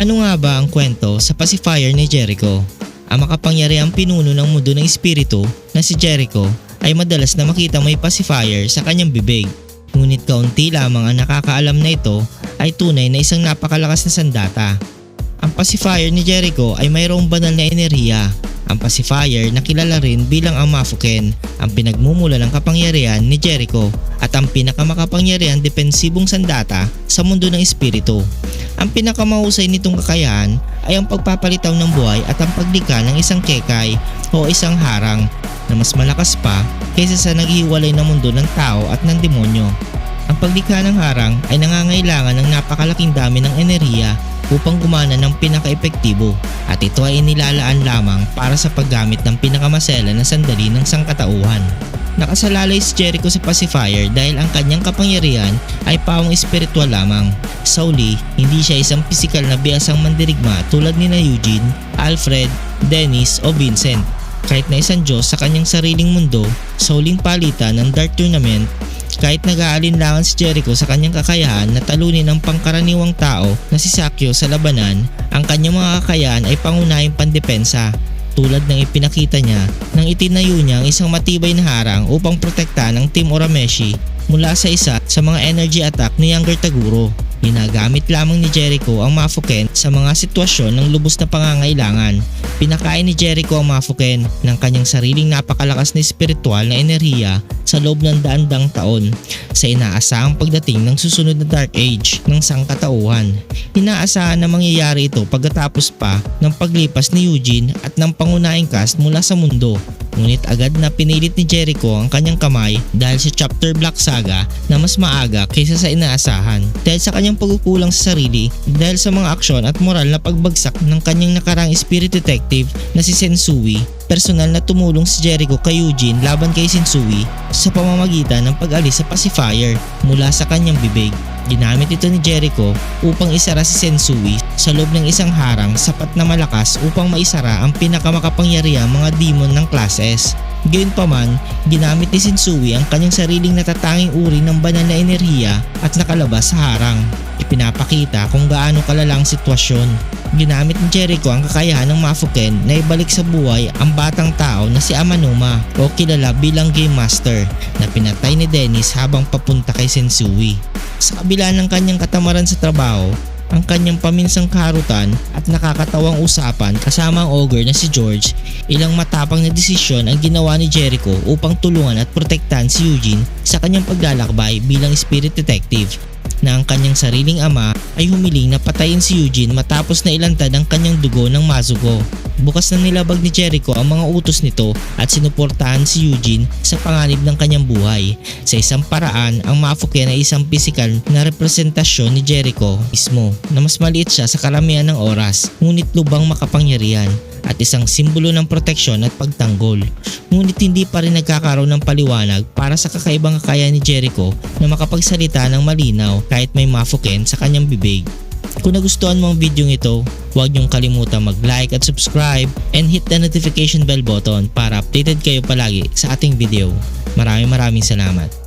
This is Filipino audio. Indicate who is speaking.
Speaker 1: Ano nga ba ang kwento sa pacifier ni Jericho? Ang makapangyarihang pinuno ng mundo ng espiritu na si Jericho ay madalas na makita may pacifier sa kanyang bibig. Ngunit kaunti lamang ang nakakaalam na ito ay tunay na isang napakalakas na sandata. Ang pacifier ni Jericho ay mayroong banal na enerhiya. Ang pacifier na kilala rin bilang ang Mafuken, ang pinagmumula ng kapangyarihan ni Jericho at ang pinakamakapangyarihan depensibong sandata sa mundo ng espiritu. Ang pinakamahusay nitong kakayahan ay ang pagpapalitaw ng buhay at ang paglikha ng isang kekay o isang harang na mas malakas pa kaysa sa naghihiwalay na mundo ng tao at ng demonyo. Ang paglikha ng harang ay nangangailangan ng napakalaking dami ng enerhiya upang gumana ng pinaka-epektibo at ito ay inilalaan lamang para sa paggamit ng pinakamasela na sandali ng sangkatauhan. Nakasalalay si Jericho sa pacifier dahil ang kanyang kapangyarihan ay pawang espiritual lamang. Sa uli, hindi siya isang pisikal na biyasang mandirigma tulad ni na Eugene, Alfred, Dennis o Vincent. Kahit na isang Diyos sa kanyang sariling mundo, sa huling palitan ng Dark Tournament, kahit nag-aalinlangan si Jericho sa kanyang kakayahan na talunin ang pangkaraniwang tao na si Sakyo sa labanan, ang kanyang mga kakayahan ay pangunahing pandepensa tulad ng ipinakita niya nang itinayo niya ang isang matibay na harang upang protektahan ang Team Orameshi mula sa isa sa mga energy attack ni Younger Taguro. Ginagamit lamang ni Jericho ang Mafuken sa mga sitwasyon ng lubos na pangangailangan. Pinakain ni Jericho ang Mafuken ng kanyang sariling napakalakas na espiritual na enerhiya sa loob ng daan-dang taon sa inaasahang pagdating ng susunod na Dark Age ng sangkatauhan. Inaasahan na mangyayari ito pagkatapos pa ng paglipas ni Eugene at ng pangunahing cast mula sa mundo. Ngunit agad na pinilit ni Jericho ang kanyang kamay dahil sa chapter Black Saga na mas maaga kaysa sa inaasahan. Dahil sa kanyang pagkukulang sa sarili, dahil sa mga aksyon at moral na pagbagsak ng kanyang nakarang spirit detective na si Sensui, personal na tumulong si Jericho kay Eugene laban kay Sensui sa pamamagitan ng pag-alis sa pacifier mula sa kanyang bibig. Ginamit ito ni Jericho upang isara si Sensui sa loob ng isang harang sapat na malakas upang maisara ang pinakamakapangyarihang mga demon ng classes. Gayunpaman, ginamit ni Sensui ang kanyang sariling natatanging uri ng banal na enerhiya at nakalabas sa harang. Ipinapakita kung gaano kalala ang sitwasyon. Ginamit ni Jericho ang kakayahan ng Mafuken na ibalik sa buhay ang batang tao na si Amanuma o kilala bilang Game Master na pinatay ni Dennis habang papunta kay Sensui. Sa kabila ng kanyang katamaran sa trabaho, ang kanyang paminsang karutan at nakakatawang usapan kasama ang ogre na si George, ilang matapang na desisyon ang ginawa ni Jericho upang tulungan at protektahan si Eugene sa kanyang paglalakbay bilang spirit detective na ang kanyang sariling ama ay humiling na patayin si Eugene matapos na ilantad ang kanyang dugo ng Mazuko. Bukas na nilabag ni Jericho ang mga utos nito at sinuportahan si Eugene sa panganib ng kanyang buhay. Sa isang paraan, ang Mafuken ay isang pisikal na representasyon ni Jericho mismo na mas maliit siya sa karamihan ng oras ngunit lubang makapangyarihan at isang simbolo ng proteksyon at pagtanggol. Ngunit hindi pa rin nagkakaroon ng paliwanag para sa kakaibang kakayahan ni Jericho na makapagsalita ng malinaw kahit may mafuken sa kanyang bibig. Kung nagustuhan mo ang video ito, huwag niyong kalimutan mag-like at subscribe and hit the notification bell button para updated kayo palagi sa ating video. Maraming maraming salamat.